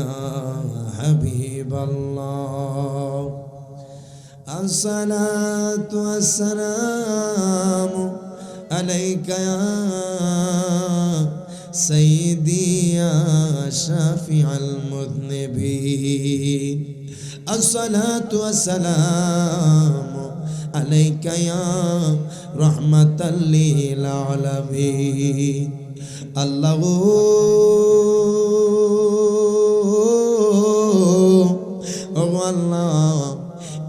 يا حبيب الله. الصلاة والسلام عليك يا سيدي يا شافع المذنبين. الصلاة والسلام عليك يا رحمة للعالمين. الله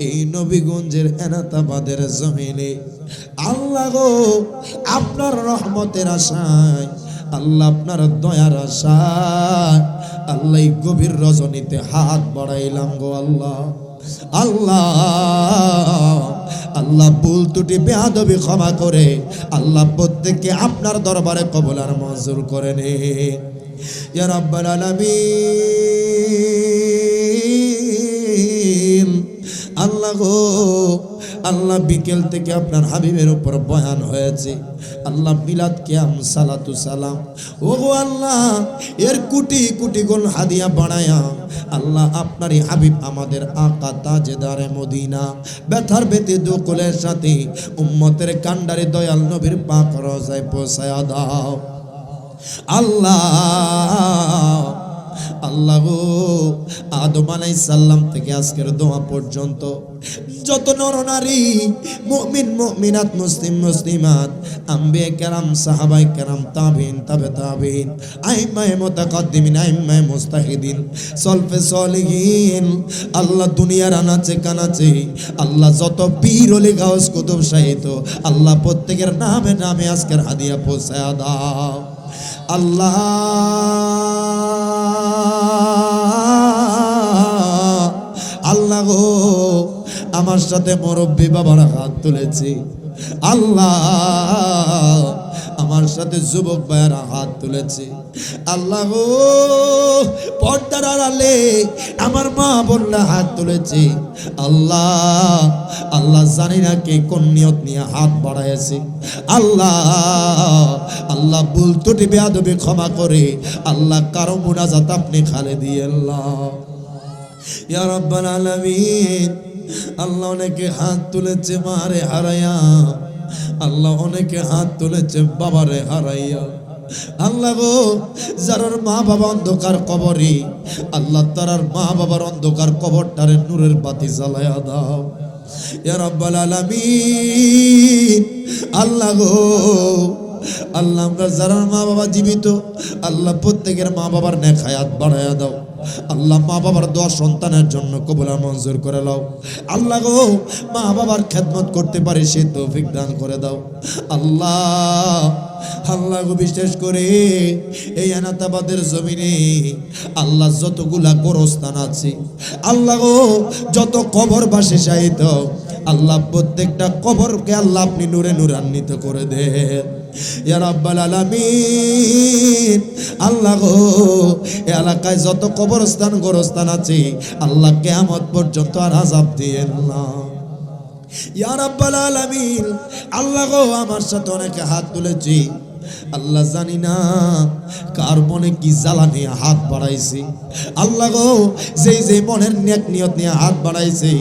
এই নবীগঞ্জের এনাতাবাদের জমিনে। আল্লাহ গো, আপনার রহমতের আশায়, আল্লাহ আপনার দয়ার আশায়, আল্লাহ গভীর রজনীতে হাত বাড়াইলাম গো আল্লাহ। আল্লাহ আল্লাহ ভুল ত্রুটি বেহাদবি ক্ষমা করে আল্লাহ প্রত্যেককে আপনার দরবারে কবল আর মঞ্জুর করে নে। ইয়া রাব্বাল আলামিন। আল্লাহ গো, আল্লাহ বিকেল থেকে আপনার হাবিবের উপর বয়ান হয়েছে। আল্লাহ মিলাদ কিয়াম সালাতু সালাম। ও গো আল্লাহ, এর কুটি কুটি গুণ হাদিয়া বানায়া আল্লাহ আপনারই হাবিব আমাদের আকা তাজেদারে মদিনা, ব্যথার বেতে দুকুলের সাথে উম্মতের কান্ডারে দয়াল নবীর পাক রজায় পৌঁছায়া দাও। আল্লাহ আল্লাহ গো, আদম আলাই সাল্লাম থেকে আজকের দোয়া পর্যন্ত যত নরনারী, মুমিন, মুমিনাত, মুসলিম, মুসলিমাত আম্বে কেরাম সাহাবাই কেরাম তাবিন, তাবে তাবিন আইমায়ে মুতাকাদ্দিমিন আইমায়ে মুস্তাহিদিন, সলফে সলিহিন, আল্লাহ দুনিয়ার আনাচে কানাচে, আল্লাহ যত পীর, অলি, গাউস, কুতুব শাহিত আল্লাহ প্রত্যেকের নামে নামে আজকের হাদিয়া পৌঁছায়া দাও। আল্লাহ। আল্লাহ গো আমার সাথে মুরব্বী বাবার হাত তুলেছি। আল্লাহ। আমার সাথে যুবক ভাইয়েরা হাত তুলেছে। আল্লাহ পর্দার আড়ালে আমার মা বোনরা হাত তুলেছে। আল্লাহ আল্লাহ জানি না কে কোন নিয়ত নিয়ে হাত বাড়াইছে। আল্লাহ আল্লাহ ভুল ত্রুটি, বেয়াদবি ক্ষমা করে আল্লাহ কারও মুনাজাত আপনি খালে দিয়ে আল্লাহ আল্লাহ অনেকে হাত তুলেছে মারে হারাইয়া আল্লাহ অনেকে হাত তুলেছে, বাবারে হারাইয়া। আল্লাহ গো যারার মা বাবা অন্ধকার কবরে আল্লাহ তারার মা বাবার অন্ধকার কবরটারে নূরের বাতি জ্বালায়া দাও। ইয়া রাব্বাল আলামিন। আল্লাহ গো, আল্লাহ আমরা যারা মা বাবা জীবিত, আল্লাহ প্রত্যেকের মা বাবার নেক হায়াত বাড়ায়া দাও। আল্লাহ মা বাবার দোয়া সন্তানের জন্য কবুলা মঞ্জুর করে দাও আল্লাহ গো, মা বাবার খেদমত করতে পারে সে তৌফিক দান করে দাও। আল্লাহ আল্লাহ গো, বিশেষ করে এই আনাতাবাদের জমিনে আল্লাহ যতগুলা গোরস্থান আছে, আল্লাহ গো, যত কবর বাসে সাহিত, আল্লাহ প্রত্যেকটা কবরকে আল্লাহ আপনি নূরে নূরান্বিত করে দেন। ইয়া রাব্বাল আলামিন। আল্লাহ গো এলাকায় যত কবরস্থান গোরস্থান আছে, আল্লাহ কিয়ামত পর্যন্ত আর আযাব দিয়েন না। ইয়া রাব্বাল আলামিন, আল্লাহ গো, আমার সাথে অনেকে হাত তুলেছি। আল্লাহ জানি না কার মনে কি জ্বালা নিয়ে হাত বাড়াইছে। আল্লাহ গো, যেই যে মনের নেক নিয়ত নিয়ে হাত বাড়াইছে,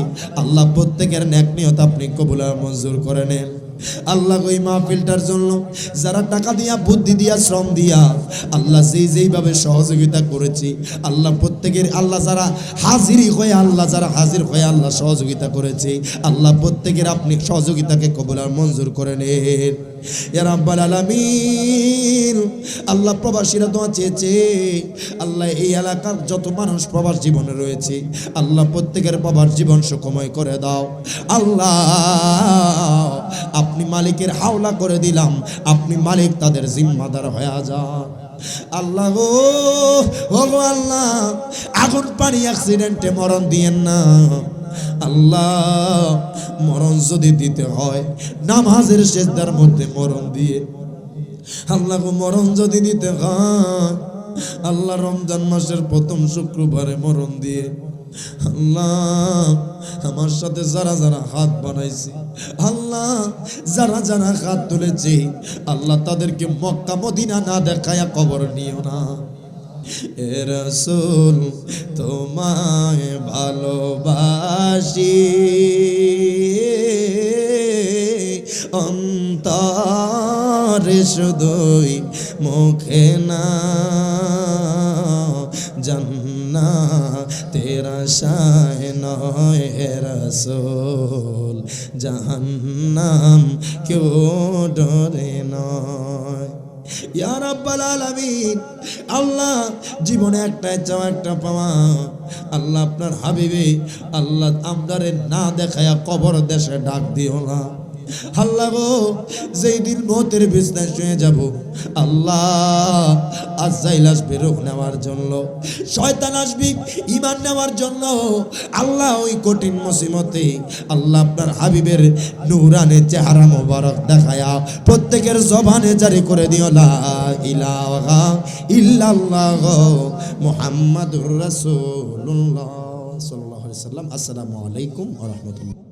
আল্লাহ প্রত্যেকের নেক নিয়ত আপনি কবুল মঞ্জুর করে নেন। আল্লাহ ওই মাহফিলটার জন্য যারা টাকা দিয়া, বুদ্ধি দিয়া, শ্রম দিয়া, আল্লাহ যেই যেইভাবে সহযোগিতা করেছি, আল্লাহ প্রত্যেকের, আল্লাহ যারা হাজিরি হয়ে, আল্লাহ যারা হাজির হয়ে আল্লাহ সহযোগিতা করেছে, আল্লাহ প্রত্যেকের আপনি সহযোগিতাকে কবুল আর মঞ্জুর করে নেন। আল্লাহ প্রবাসীরা দোয়া চেয়েছে, আল্লাহ এই এলাকার যত মানুষ প্রবাস জীবনে রয়েছে, আল্লাহ প্রত্যেকের প্রবাস জীবন সুখময় করে দাও। আল্লাহ, আপনি মালিকের হাওলা করে দিলাম, আপনি মালিক তাদের জিম্মাদার হয়ে যান। আল্লাহ ও আল্লাহ, আগুন পানি অ্যাক্সিডেন্টে মরণ দিয়েন না। আল্লাহ, মরণ যদি দিতে হয়, নামাজের শেষদার মধ্যে মরণ দিয়ে। আল্লাহ মরণ যদি দিতে হয়, আল্লাহ রমজান মাসের প্রথম শুক্রবারে মরণ দিয়ে। আল্লাহ, আমার সাথে যারা যারা হাত বানাইছে, আল্লাহ, যারা যারা হাত তুলেছে, আল্লাহ তাদেরকে মক্কা মদিনা না দেখায়া কবর নিও না। রসুল তোমায় ভালোবাসি। অন্তরে শুধুই মুখে না জন্না তেরা শায় নয় রসুল, জাহান্নাম কেউ ডরে নয়। আল্লাহ জীবনে একটা চাওয়া একটা পাওয়া। আল্লাহ আপনার হাবিবে, আল্লাহ আমদারে না দেখায়া কবর দেশে ডাক দিও না। আল্লাহ গো, যেই দিন মতের বিছনায় শুয়ে যাব, আল্লাহ আজাইল আসবে রোগ নেওয়ার জন্য, শয়তান আসবি ইমান নেওয়ার জন্য, আল্লাহ ওই কঠিন মুসিবতে, আল্লাহ আপনার হাবিবের নুরানে চেহারা মোবারক দেখায়া প্রত্যেকের জবানে জারি করে দিও, লা ইলাহা ইল্লাল্লাহ মুহাম্মাদুর রাসূলুল্লাহ সাল্লাল্লাহু আলাইহি সাল্লাম আসসালামু আলাইকুম ওয়া রাহমাতুল্লাহ।